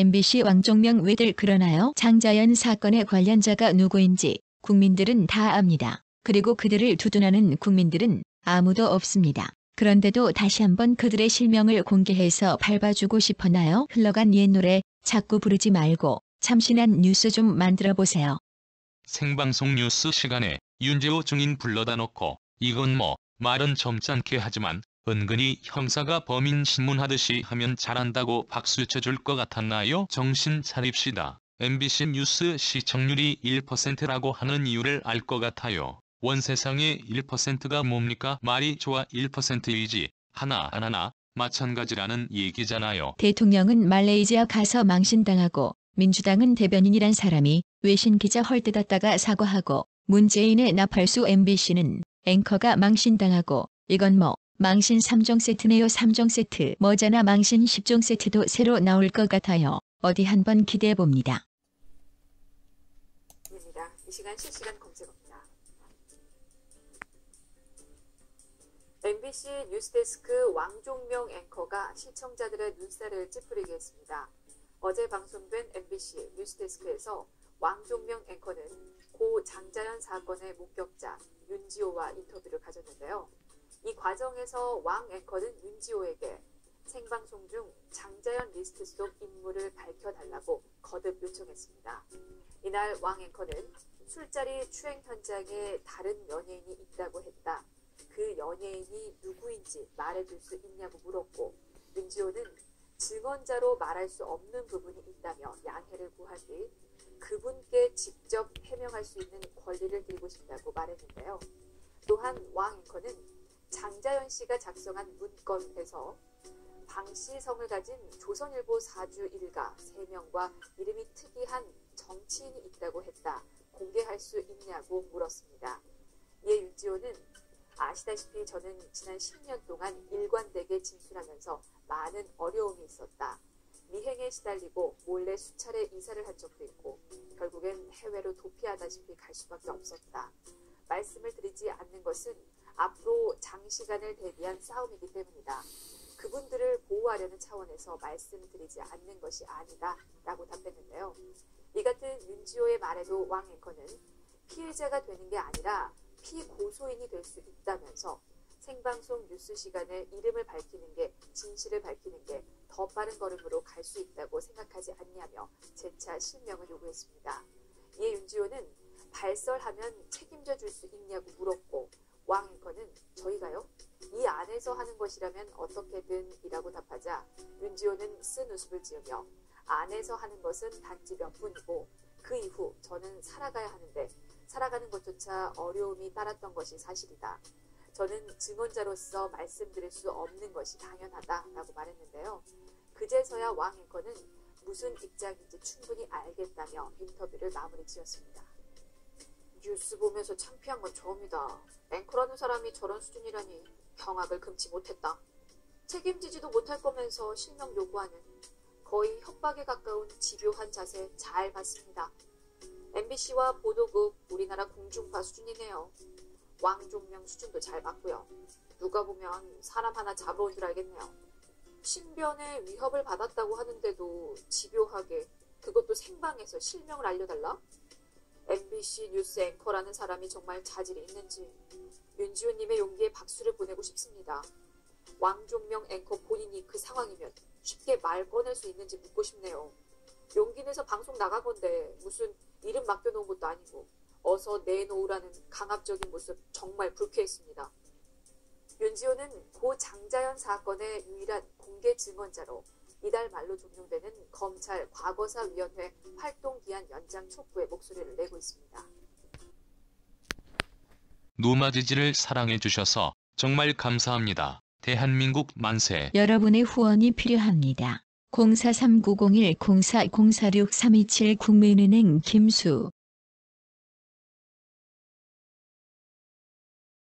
MBC 왕종명 왜들 그러나요? 장자연 사건의 관련자가 누구인지 국민들은 다 압니다. 그리고 그들을 두둔하는 국민들은 아무도 없습니다. 그런데도 다시 한번 그들의 실명을 공개해서 밟아주고 싶었나요? 흘러간 옛 노래 자꾸 부르지 말고 참신한 뉴스 좀 만들어 보세요. 생방송 뉴스 시간에 윤재호 증인 불러다 놓고 이건 뭐 말은 점잖게 하지만 은근히 형사가 범인 신문하듯이 하면 잘한다고 박수 쳐줄 것 같았나요? 정신 차립시다. MBC 뉴스 시청률이 1%라고 하는 이유를 알 것 같아요. 원 세상에 1%가 뭡니까? 말이 좋아 1%이지 하나하나 마찬가지라는 얘기잖아요. 대통령은 말레이시아 가서 망신당하고 민주당은 대변인이란 사람이 외신 기자 헐뜯었다가 사과하고 문재인의 나팔수 MBC는 앵커가 망신당하고 이건 뭐 망신 3종 세트네요 3종 세트 머자나 망신 10종 세트도 새로 나올 것 같아요. 어디 한번 기대해 봅니다. 입니다. 이 시간 실시간 검색어입니다. MBC 뉴스데스크 왕종명 앵커가 시청자들의 눈살을 찌푸리게 했습니다. 어제 방송된 MBC 뉴스데스크에서 왕종명 앵커는 고 장자연 사건의 목격자 윤지호와 인터뷰를 가졌는데요. 이 과정에서 왕 앵커는 윤지호에게 생방송 중 장자연 리스트 속 인물을 밝혀달라고 거듭 요청했습니다. 이날 왕 앵커는 술자리 추행 현장에 다른 연예인이 있다고 했다. 그 연예인이 누구인지 말해줄 수 있냐고 물었고 윤지호는 증언자로 말할 수 없는 부분이 있다며 양해를 구한 뒤 그분께 직접 해명할 수 있는 권리를 드리고 싶다고 말했는데요. 또한 왕 앵커는 장자연 씨가 작성한 문건에서 방씨 성을 가진 조선일보 사주 일가 3명과 이름이 특이한 정치인이 있다고 했다. 공개할 수 있냐고 물었습니다. 이에 윤지호는 아시다시피 저는 지난 10년 동안 일관되게 진술하면서 많은 어려움이 있었다. 미행에 시달리고 몰래 수차례 이사를 한 적도 있고 결국엔 해외로 도피하다시피 갈 수밖에 없었다. 말씀을 드리지 않는 것은 앞으로 장시간을 대비한 싸움이기 때문이다. 그분들을 보호하려는 차원에서 말씀드리지 않는 것이 아니다. 라고 답했는데요. 이 같은 윤지호의 말에도 왕 앵커는 피해자가 되는 게 아니라 피고소인이 될 수 있다면서 생방송 뉴스 시간에 이름을 밝히는 게 진실을 밝히는 게 더 빠른 걸음으로 갈 수 있다고 생각하지 않냐며 재차 실명을 요구했습니다. 이에 윤지호는 발설하면 책임져 줄 수 있냐고 물었고 왕 앵커는 저희가요? 이 안에서 하는 것이라면 어떻게든 이라고 답하자 윤지호는 쓴 웃음을 지으며 안에서 하는 것은 단지 몇 분이고 그 이후 저는 살아가야 하는데 살아가는 것조차 어려움이 따랐던 것이 사실이다. 저는 증언자로서 말씀드릴 수 없는 것이 당연하다라고 말했는데요. 그제서야 왕 앵커는 무슨 입장인지 충분히 알겠다며 인터뷰를 마무리 지었습니다. 뉴스 보면서 창피한 건 처음이다. 앵커라는 사람이 저런 수준이라니 경악을 금치 못했다. 책임지지도 못할 거면서 실명 요구하는 거의 협박에 가까운 집요한 자세 잘 봤습니다. MBC와 보도국 우리나라 공중파 수준이네요. 왕종명 수준도 잘 봤고요. 누가 보면 사람 하나 잡아온 줄 알겠네요. 신변에 위협을 받았다고 하는데도 집요하게 그것도 생방에서 실명을 알려달라? MBC 뉴스 앵커라는 사람이 정말 자질이 있는지 윤지호님의 용기에 박수를 보내고 싶습니다. 왕종명 앵커 본인이 그 상황이면 쉽게 말 꺼낼 수 있는지 묻고 싶네요. 용기 내서 방송 나가건데 무슨 이름 맡겨놓은 것도 아니고 어서 내놓으라는 강압적인 모습 정말 불쾌했습니다. 윤지호는 고 장자연 사건의 유일한 공개 증언자로 이달 말로 종료되는 검찰 과거사위원회 활동 기한 연장 촉구에 목소리를 내고 있습니다. 노마디지를 사랑해 주셔서 정말 감사합니다. 대한민국 만세. 여러분의 후원이 필요합니다. 043901-04046327 국민은행 김수